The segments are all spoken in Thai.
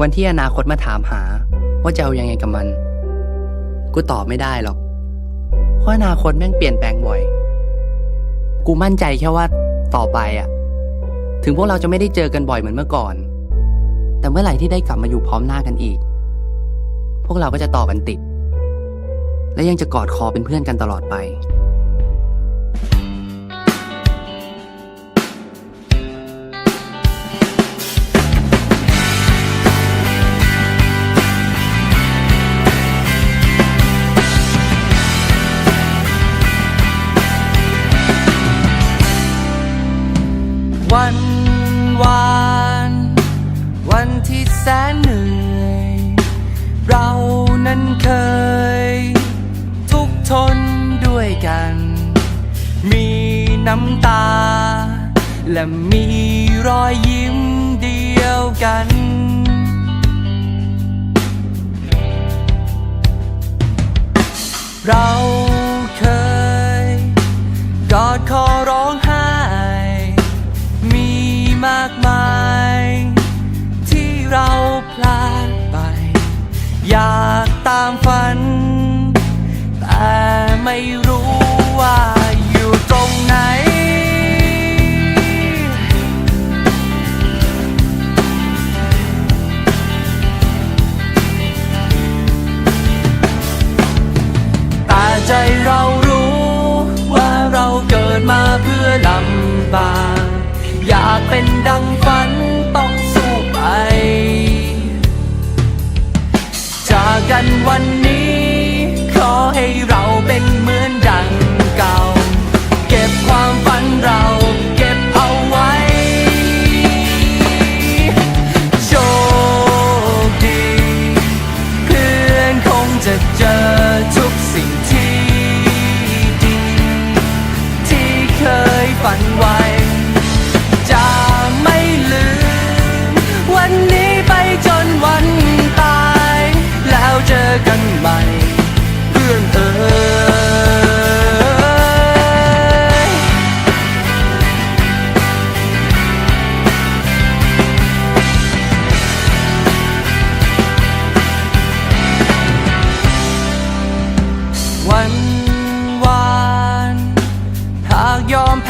วันที่อนาคตมาถามหา ว่าจะเอายังไงกับมัน กูตอบไม่ได้หรอก เพราะอนาคตแม่งเปลี่ยนแปลงบ่อย กูมั่นใจแค่ว่าต่อไปอะถึงพวกเราจะไม่ได้เจอกันบ่อยเหมือนเมื่อก่อน แต่เมื่อไหร่ที่ได้กลับมาอยู่พร้อมหน้ากันอีก พวกเราก็จะต่อกันติด และยังจะกอดคอเป็นเพื่อนกันตลอดไป วันวาน วันที่แสนเหนื่อย เรานั้นเคย ทุกทนด้วยกัน มีน้ำตา และมีรอยยิ้มเดียวกันเรา อยากตามฝัน แต่ไม่รู้ว่าอยู่ตรงไหน แต่ใจเรารู้ว่าเราเกิดมาเพื่อลำบากันวันนี้ ขอให้เราเป็นเหมือนดังเก่า เก็บความฝันเราเก็บเอาไว้ โชคดี เพื่อนคงจะเจอทุกสิ่งที่ดี ที่เคยฝันไว้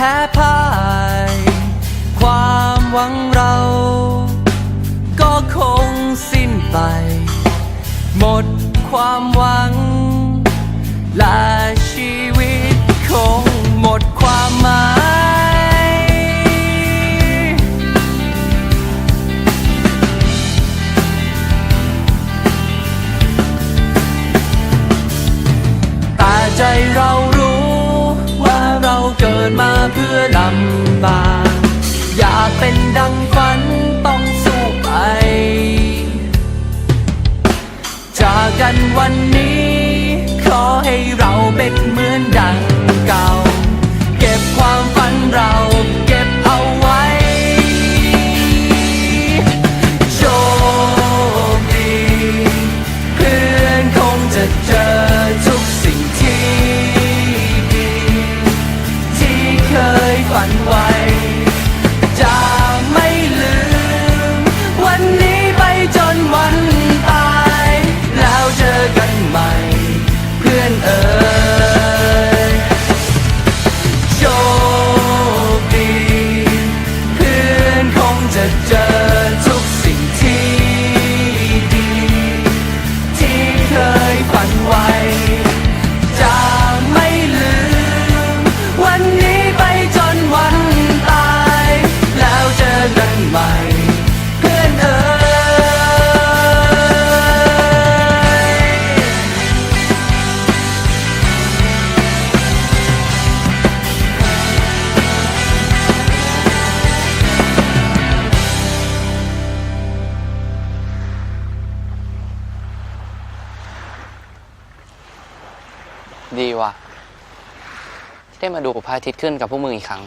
พ้พ่าย ความหวังเรา ก็คงสิ้นไป หมดความหวัง และชีวิตคงหมดความหมาย แต่ใจเรา ดมาเพื่อลำบากอยากเป็นดังฝันต้อง ดีว่ะที่ได้มาดูพระอาทิตย์ขึ้นกับพวกมึงอีกครั้ง